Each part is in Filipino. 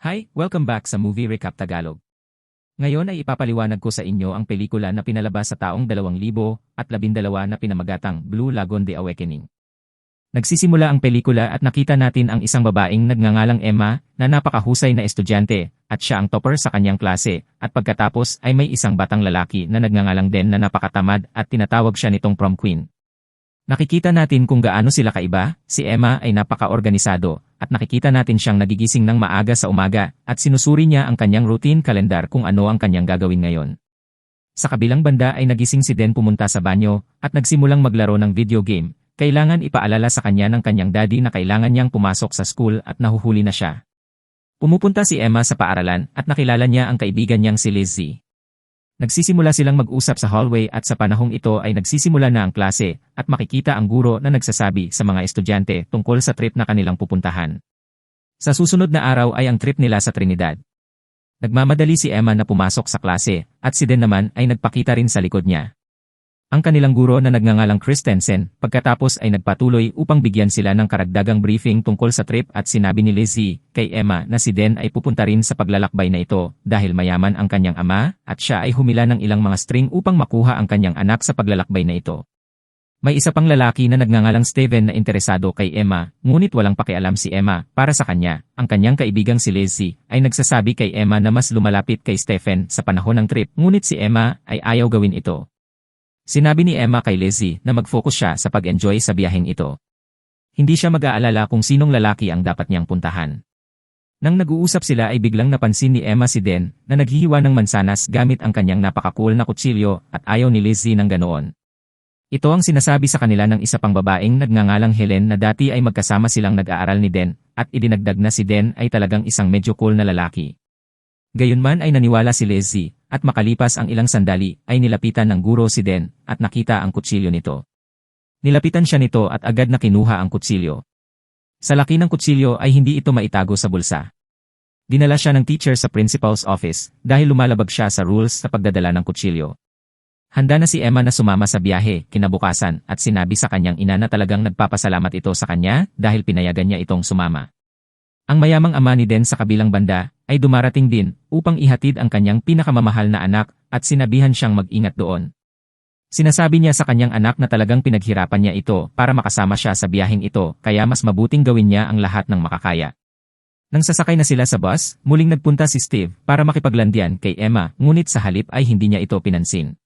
Hi, welcome back sa Movie Recap Tagalog. Ngayon ay ipapaliwanag ko sa inyo ang pelikula na pinalabas sa taong 2012 na pinamagatang Blue Lagoon The Awakening. Nagsisimula ang pelikula at nakita natin ang isang babaeng nagngangalang Emma na napakahusay na estudyante at siya ang topper sa kanyang klase at pagkatapos ay may isang batang lalaki na nagngangalang Den na napakatamad at tinatawag siya nitong prom queen. Nakikita natin kung gaano sila kaiba, si Emma ay napaka-organisado at nakikita natin siyang nagigising ng maaga sa umaga at sinusuri niya ang kanyang routine kalendar kung ano ang kanyang gagawin ngayon. Sa kabilang banda ay nagising si Den pumunta sa banyo at nagsimulang maglaro ng video game. Kailangan ipaalala sa kanya ng kanyang daddy na kailangan niyang pumasok sa school at nahuhuli na siya. Pumupunta si Emma sa paaralan at nakilala niya ang kaibigan niyang si Lizzie. Nagsisimula silang mag-usap sa hallway at sa panahong ito ay nagsisimula na ang klase at makikita ang guro na nagsasabi sa mga estudyante tungkol sa trip na kanilang pupuntahan. Sa susunod na araw ay ang trip nila sa Trinidad. Nagmamadali si Emma na pumasok sa klase at si Den naman ay nagpakita rin sa likod niya. Ang kanilang guro na nagngangalang Christensen pagkatapos ay nagpatuloy upang bigyan sila ng karagdagang briefing tungkol sa trip at sinabi ni Lizzie kay Emma na si Den ay pupunta rin sa paglalakbay na ito dahil mayaman ang kanyang ama at siya ay humila ng ilang mga string upang makuha ang kanyang anak sa paglalakbay na ito. May isa pang lalaki na nagngangalang Steven na interesado kay Emma, ngunit walang pakialam si Emma para sa kanya. Ang kanyang kaibigang si Lizzie ay nagsasabi kay Emma na mas lumalapit kay Stephen sa panahon ng trip, ngunit si Emma ay ayaw gawin ito. Sinabi ni Emma kay Lizzie na mag-focus siya sa pag-enjoy sa biyaheng ito. Hindi siya mag-aalala kung sinong lalaki ang dapat niyang puntahan. Nang nag-uusap sila ay biglang napansin ni Emma si Den na naghihiwa ng mansanas gamit ang kanyang napakakul na kutsilyo at ayaw ni Lizzie ng ganoon. Ito ang sinasabi sa kanila ng isa pang babaeng nagngangalang Helen na dati ay magkasama silang nag-aaral ni Den at idinagdag na si Den ay talagang isang medyo cool na lalaki. Gayunman ay naniwala si Leslie, at makalipas ang ilang sandali ay nilapitan ng guro si Den at nakita ang kutsilyo nito. Nilapitan siya nito at agad na kinuha ang kutsilyo. Sa laki ng kutsilyo ay hindi ito maitago sa bulsa. Dinala siya ng teacher sa principal's office dahil lumalabag siya sa rules sa pagdadala ng kutsilyo. Handa na si Emma na sumama sa biyahe kinabukasan at sinabi sa kanyang ina na talagang nagpapasalamat ito sa kanya dahil pinayagan niya itong sumama. Ang mayamang ama ni Den sa kabilang banda ay dumarating din upang ihatid ang kanyang pinakamamahal na anak at sinabihan siyang mag-ingat doon. Sinasabi niya sa kanyang anak na talagang pinaghirapan niya ito para makasama siya sa biyaheng ito kaya mas mabuting gawin niya ang lahat ng makakaya. Nang sasakay na sila sa bus, muling nagpunta si Steve para makipaglandian kay Emma ngunit sa halip ay hindi niya ito pinansin.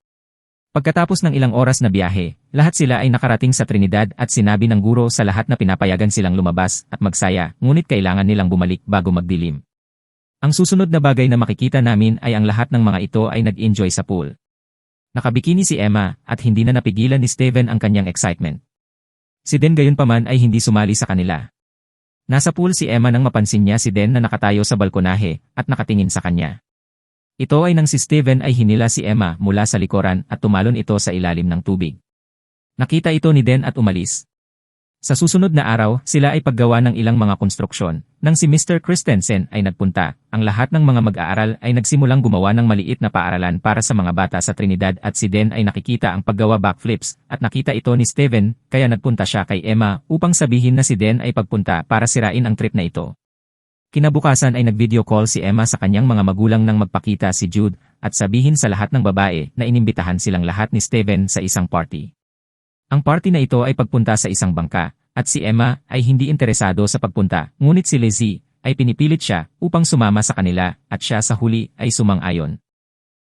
Pagkatapos ng ilang oras na biyahe, lahat sila ay nakarating sa Trinidad at sinabi ng guro sa lahat na pinapayagan silang lumabas at magsaya, ngunit kailangan nilang bumalik bago magdilim. Ang susunod na bagay na makikita namin ay ang lahat ng mga ito ay nag-enjoy sa pool. Nakabikini si Emma at hindi na napigilan ni Steven ang kanyang excitement. Si Den gayon paman ay hindi sumali sa kanila. Nasa pool si Emma nang mapansin niya si Den na nakatayo sa balkonahe at nakatingin sa kanya. Ito ay nang si Steven ay hinila si Emma mula sa likuran at tumalon ito sa ilalim ng tubig. Nakita ito ni Den at umalis. Sa susunod na araw, sila ay paggawa ng ilang mga konstruksyon. Nang si Mr. Christensen ay nagpunta, ang lahat ng mga mag-aaral ay nagsimulang gumawa ng maliit na paaralan para sa mga bata sa Trinidad at si Den ay nakikita ang paggawa backflips at nakita ito ni Steven kaya nagpunta siya kay Emma upang sabihin na si Den ay pagpunta para sirain ang trip na ito. Kinabukasan ay nag-video call si Emma sa kanyang mga magulang nang magpakita si Jude at sabihin sa lahat ng babae na inimbitahan silang lahat ni Steven sa isang party. Ang party na ito ay pagpunta sa isang bangka at si Emma ay hindi interesado sa pagpunta ngunit si Lizzie ay pinipilit siya upang sumama sa kanila at siya sa huli ay sumang-ayon.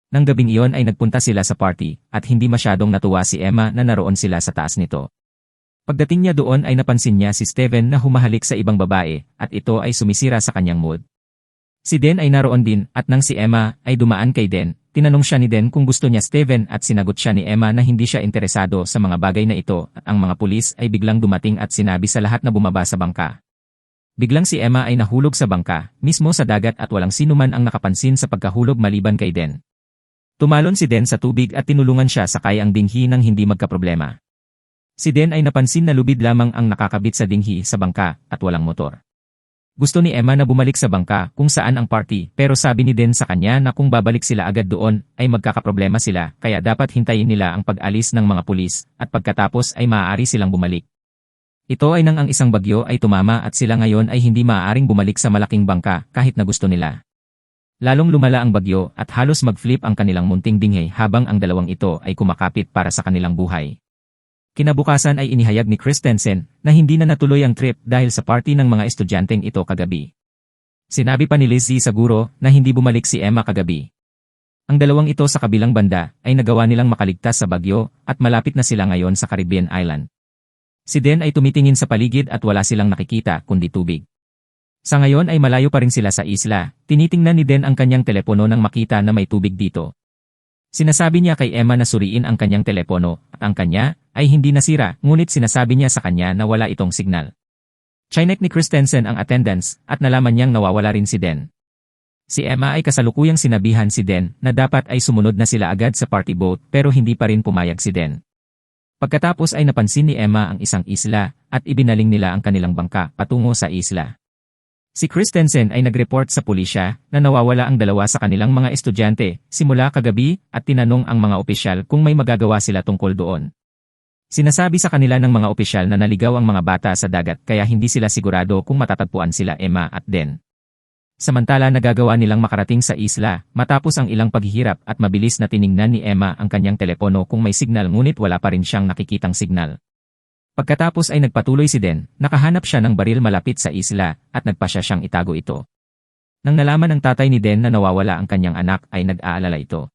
Nang gabing iyon ay nagpunta sila sa party at hindi masyadong natuwa si Emma na naroon sila sa taas nito. Pagdating niya doon ay napansin niya si Steven na humahalik sa ibang babae at ito ay sumisira sa kanyang mood. Si Den ay naroon din at nang si Emma ay dumaan kay Den, tinanong siya ni Den kung gusto niya Steven at sinagot siya ni Emma na hindi siya interesado sa mga bagay na ito at ang mga pulis ay biglang dumating at sinabi sa lahat na bumaba sa bangka. Biglang si Emma ay nahulog sa bangka, mismo sa dagat at walang sinuman ang nakapansin sa pagkahulog maliban kay Den. Tumalon si Den sa tubig at tinulungan siya sakay ang dinghi nang hindi magkaproblema. Si Den ay napansin na lubid lamang ang nakakabit sa dinghi sa bangka at walang motor. Gusto ni Emma na bumalik sa bangka kung saan ang party pero sabi ni Den sa kanya na kung babalik sila agad doon ay magkakaproblema sila kaya dapat hintayin nila ang pag-alis ng mga pulis at pagkatapos ay maaari silang bumalik. Ito ay nang ang isang bagyo ay tumama at sila ngayon ay hindi maaaring bumalik sa malaking bangka kahit na gusto nila. Lalong lumala ang bagyo at halos mag-flip ang kanilang munting dinghe habang ang dalawang ito ay kumakapit para sa kanilang buhay. Kinabukasan ay inihayag ni Christensen na hindi na natuloy ang trip dahil sa party ng mga estudyanteng ito kagabi. Sinabi pa ni Lizzie sa guro na hindi bumalik si Emma kagabi. Ang dalawang ito sa kabilang banda ay nagawa nilang makaligtas sa bagyo at malapit na sila ngayon sa Caribbean Island. Si Den ay tumitingin sa paligid at wala silang nakikita kundi tubig. Sa ngayon ay malayo pa rin sila sa isla, tinitingnan ni Den ang kanyang telepono nang makita na may tubig dito. Sinasabi niya kay Emma na suriin ang kanyang telepono at ang kanya ay hindi nasira ngunit sinasabi niya sa kanya na wala itong signal. Chinek ni Christensen ang attendance at nalaman niyang nawawala rin si Den. Si Emma ay kasalukuyang sinabihan si Den na dapat ay sumunod na sila agad sa party boat pero hindi pa rin pumayag si Den. Pagkatapos ay napansin ni Emma ang isang isla at ibinaling nila ang kanilang bangka patungo sa isla. Si Christensen ay nag-report sa pulisya na nawawala ang dalawa sa kanilang mga estudyante simula kagabi at tinanong ang mga opisyal kung may magagawa sila tungkol doon. Sinasabi sa kanila ng mga opisyal na naligaw ang mga bata sa dagat kaya hindi sila sigurado kung matatagpuan sila Emma at Den. Samantala nagagawa nilang makarating sa isla, matapos ang ilang paghihirap at mabilis na tiningnan ni Emma ang kanyang telepono kung may signal ngunit wala pa rin siyang nakikitang signal. Pagkatapos ay nagpatuloy si Den, nakahanap siya ng baril malapit sa isla at nagpasya siyang itago ito. Nang nalaman ng tatay ni Den na nawawala ang kanyang anak ay nag-aalala ito.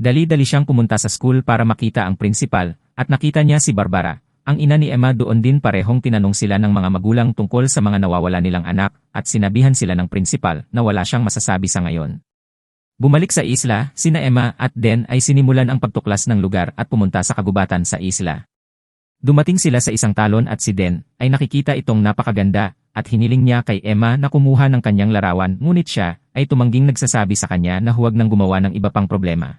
Dali-dali siyang pumunta sa school para makita ang principal at nakita niya si Barbara, ang ina ni Emma doon din parehong tinanong sila ng mga magulang tungkol sa mga nawawala nilang anak at sinabihan sila ng prinsipal na wala siyang masasabi sa ngayon. Bumalik sa isla, sina Emma at Den ay sinimulan ang pagtuklas ng lugar at pumunta sa kagubatan sa isla. Dumating sila sa isang talon at si Den ay nakikita itong napakaganda at hiniling niya kay Emma na kumuha ng kanyang larawan ngunit siya ay tumangging nagsasabi sa kanya na huwag nang gumawa ng iba pang problema.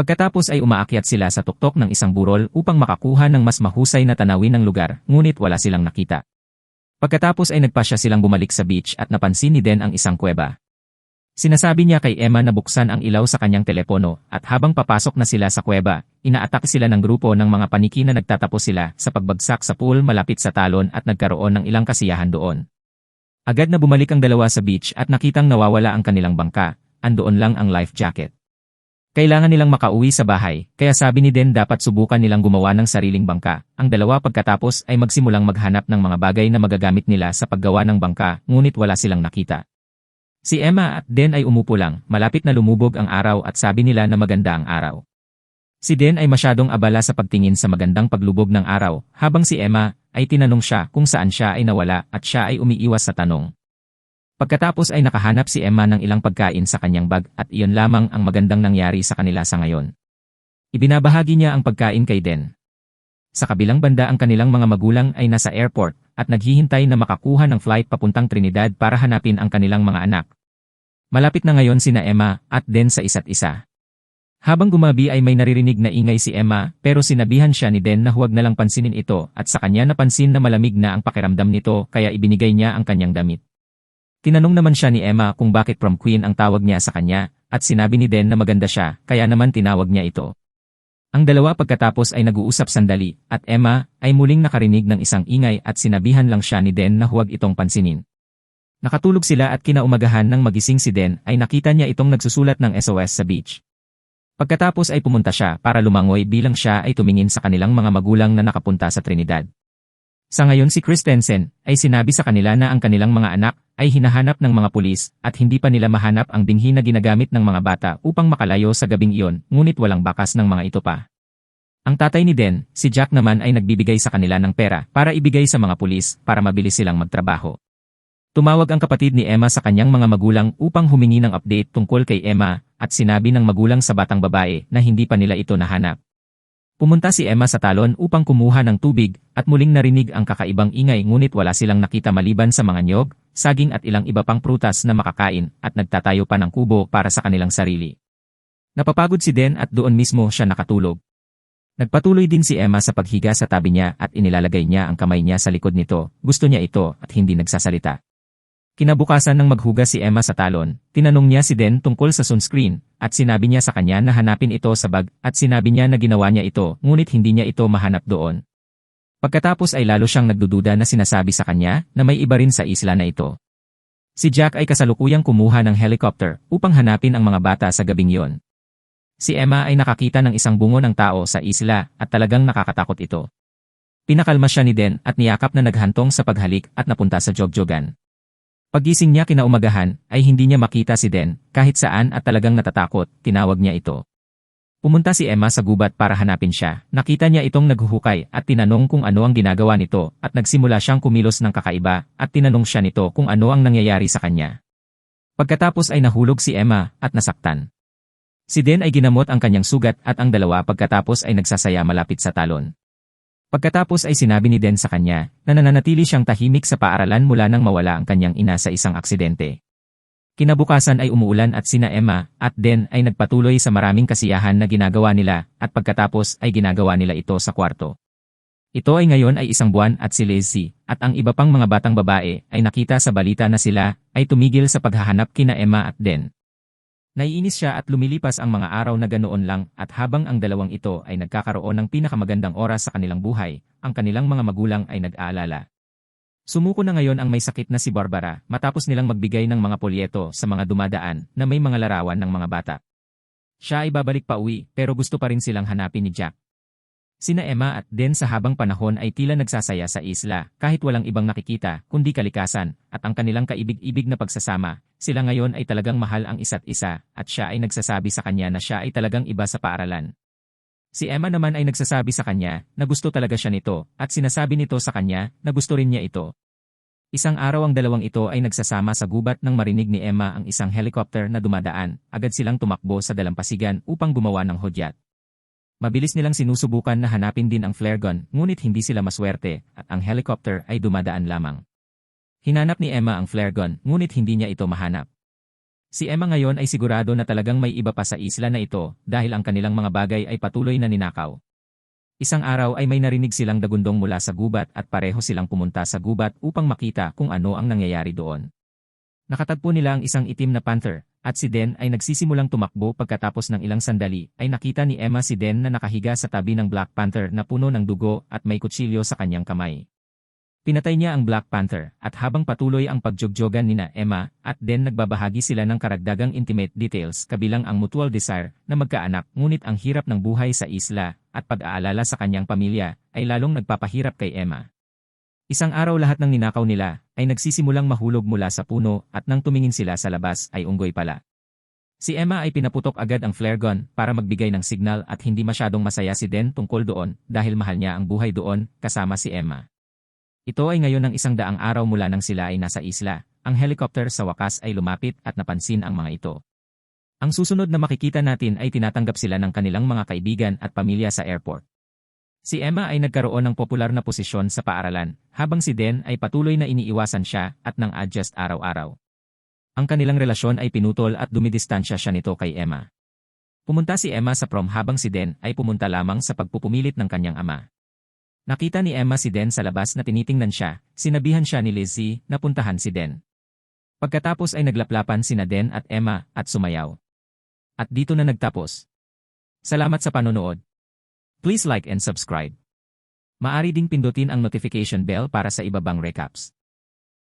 Pagkatapos ay umaakyat sila sa tuktok ng isang burol upang makakuha ng mas mahusay na tanawin ng lugar, ngunit wala silang nakita. Pagkatapos ay nagpasya silang bumalik sa beach at napansin ni Den ang isang kuweba. Sinasabi niya kay Emma na buksan ang ilaw sa kanyang telepono at habang papasok na sila sa kuweba, inaatake sila ng grupo ng mga paniki na nagtatapos sila sa pagbagsak sa pool malapit sa talon at nagkaroon ng ilang kasiyahan doon. Agad na bumalik ang dalawa sa beach at nakitang nawawala ang kanilang bangka, andoon lang ang life jacket. Kailangan nilang makauwi sa bahay, kaya sabi ni Den dapat subukan nilang gumawa ng sariling bangka. Ang dalawa pagkatapos ay magsimulang maghanap ng mga bagay na magagamit nila sa paggawa ng bangka, ngunit wala silang nakita. Si Emma at Den ay umupo lang, malapit na lumubog ang araw at sabi nila na maganda ang araw. Si Den ay masyadong abala sa pagtingin sa magandang paglubog ng araw, habang si Emma ay tinanong siya kung saan siya ay nawala at siya ay umiiwas sa tanong. Pagkatapos ay nakahanap si Emma ng ilang pagkain sa kanyang bag at iyon lamang ang magandang nangyari sa kanila sa ngayon. Ibinabahagi niya ang pagkain kay Den. Sa kabilang banda ang kanilang mga magulang ay nasa airport at naghihintay na makakuha ng flight papuntang Trinidad para hanapin ang kanilang mga anak. Malapit na ngayon sina Emma at Den sa isa't isa. Habang gumabi ay may naririnig na ingay si Emma pero sinabihan siya ni Den na huwag na lang pansinin ito at sa kanya napansin na malamig na ang pakiramdam nito kaya ibinigay niya ang kanyang damit. Tinanong naman siya ni Emma kung bakit prom queen ang tawag niya sa kanya, at sinabi ni Den na maganda siya, kaya naman tinawag niya ito. Ang dalawa pagkatapos ay nag-uusap sandali, at Emma ay muling nakarinig ng isang ingay at sinabihan lang siya ni Den na huwag itong pansinin. Nakatulog sila at kinaumagahan ng magising si Den ay nakita niya itong nagsusulat ng SOS sa beach. Pagkatapos ay pumunta siya para lumangoy bilang siya ay tumingin sa kanilang mga magulang na nakapunta sa Trinidad. Sa ngayon si Christensen ay sinabi sa kanila na ang kanilang mga anak ay hinahanap ng mga pulis at hindi pa nila mahanap ang dinghi na ginagamit ng mga bata upang makalayo sa gabing iyon ngunit walang bakas ng mga ito pa. Ang tatay ni Den, si Jack naman ay nagbibigay sa kanila ng pera para ibigay sa mga pulis para mabilis silang magtrabaho. Tumawag ang kapatid ni Emma sa kanyang mga magulang upang humingi ng update tungkol kay Emma at sinabi ng magulang sa batang babae na hindi pa nila ito nahanap. Pumunta si Emma sa talon upang kumuha ng tubig at muling narinig ang kakaibang ingay ngunit wala silang nakita maliban sa mga nyog, saging at ilang iba pang prutas na makakain at nagtatayo pa ng kubo para sa kanilang sarili. Napapagod si Den at doon mismo siya nakatulog. Nagpatuloy din si Emma sa paghiga sa tabi niya at inilalagay niya ang kamay niya sa likod nito, gusto niya ito at hindi nagsasalita. Kinabukasan ng maghugas si Emma sa talon, tinanong niya si Den tungkol sa sunscreen, at sinabi niya sa kanya na hanapin ito sa bag, at sinabi niya na ginawa niya ito, ngunit hindi niya ito mahanap doon. Pagkatapos ay lalo siyang nagdududa na sinasabi sa kanya na may iba rin sa isla na ito. Si Jack ay kasalukuyang kumuha ng helicopter upang hanapin ang mga bata sa gabing yon. Si Emma ay nakakita ng isang bungo ng tao sa isla at talagang nakakatakot ito. Pinakalma siya ni Den at niyakap na naghantong sa paghalik at napunta sa jogjogan. Paggising niya kinaumagahan ay hindi niya makita si Den kahit saan at talagang natatakot, tinawag niya ito. Pumunta si Emma sa gubat para hanapin siya. Nakita niya itong naghuhukay at tinanong kung ano ang ginagawa nito at nagsimula siyang kumilos ng kakaiba at tinanong siya nito kung ano ang nangyayari sa kanya. Pagkatapos ay nahulog si Emma at nasaktan. Si Den ay ginamot ang kanyang sugat at ang dalawa pagkatapos ay nagsasaya malapit sa talon. Pagkatapos ay sinabi ni Den sa kanya na nananatili siyang tahimik sa paaralan mula nang mawala ang kanyang ina sa isang aksidente. Kinabukasan ay umuulan at sina Emma at Den ay nagpatuloy sa maraming kasiyahan na ginagawa nila at pagkatapos ay ginagawa nila ito sa kwarto. Ito ay ngayon ay isang buwan at si Lizzie at ang iba pang mga batang babae ay nakita sa balita na sila ay tumigil sa paghahanap kina Emma at Den. Naiinis siya at lumilipas ang mga araw na ganoon lang at habang ang dalawang ito ay nagkakaroon ng pinakamagandang oras sa kanilang buhay, ang kanilang mga magulang ay nag-aalala. Sumuko na ngayon ang may sakit na si Barbara matapos nilang magbigay ng mga polyeto sa mga dumadaan na may mga larawan ng mga bata. Siya ay babalik pa uwi pero gusto pa rin silang hanapin ni Jack. Sina Emma at Den sa habang panahon ay tila nagsasaya sa isla kahit walang ibang nakikita kundi kalikasan at ang kanilang kaibig-ibig na pagsasama. Sila ngayon ay talagang mahal ang isa't isa at siya ay nagsasabi sa kanya na siya ay talagang iba sa paaralan. Si Emma naman ay nagsasabi sa kanya na gusto talaga siya nito at sinasabi nito sa kanya na gusto rin niya ito. Isang araw ang dalawang ito ay nagsasama sa gubat nang marinig ni Emma ang isang helicopter na dumadaan. Agad silang tumakbo sa dalampasigan upang gumawa ng hudyat. Mabilis nilang sinusubukan na hanapin din ang flare gun, ngunit hindi sila maswerte, at ang helicopter ay dumadaan lamang. Hinanap ni Emma ang flare gun, ngunit hindi niya ito mahanap. Si Emma ngayon ay sigurado na talagang may iba pa sa isla na ito dahil ang kanilang mga bagay ay patuloy na ninakaw. Isang araw ay may narinig silang dagundong mula sa gubat at pareho silang pumunta sa gubat upang makita kung ano ang nangyayari doon. Nakatagpo nila ang isang itim na panther, at si Den ay nagsisimulang tumakbo pagkatapos ng ilang sandali ay nakita ni Emma si Den na nakahiga sa tabi ng Black Panther na puno ng dugo at may kutsilyo sa kanyang kamay. Pinatay niya ang Black Panther at habang patuloy ang pagjogjogan nina Emma at Den nagbabahagi sila ng karagdagang intimate details kabilang ang mutual desire na magkaanak ngunit ang hirap ng buhay sa isla at pag-aalala sa kanyang pamilya ay lalong nagpapahirap kay Emma. Isang araw lahat ng ninakaw nila ay nagsisimulang mahulog mula sa puno at nang tumingin sila sa labas ay unggoy pala. Si Emma ay pinaputok agad ang flare gun para magbigay ng signal at hindi masyadong masaya si Den tungkol doon dahil mahal niya ang buhay doon kasama si Emma. Ito ay ngayon ng isang daang araw mula nang sila ay nasa isla. Ang helicopter sa wakas ay lumapit at napansin ang mga ito. Ang susunod na makikita natin ay tinatanggap sila ng kanilang mga kaibigan at pamilya sa airport. Si Emma ay nagkaroon ng popular na posisyon sa paaralan, habang si Den ay patuloy na iniiwasan siya at nang adjust araw-araw. Ang kanilang relasyon ay pinutol at dumidistansya siya nito kay Emma. Pumunta si Emma sa prom habang si Den ay pumunta lamang sa pagpupumilit ng kanyang ama. Nakita ni Emma si Den sa labas na tinitingnan siya, sinabihan siya ni Lizzie na puntahan si Den. Pagkatapos ay naglaplapan sina Den at Emma at sumayaw. At dito na nagtapos. Salamat sa panonood. Please like and subscribe. Maari ding pindutin ang notification bell para sa iba bang recaps.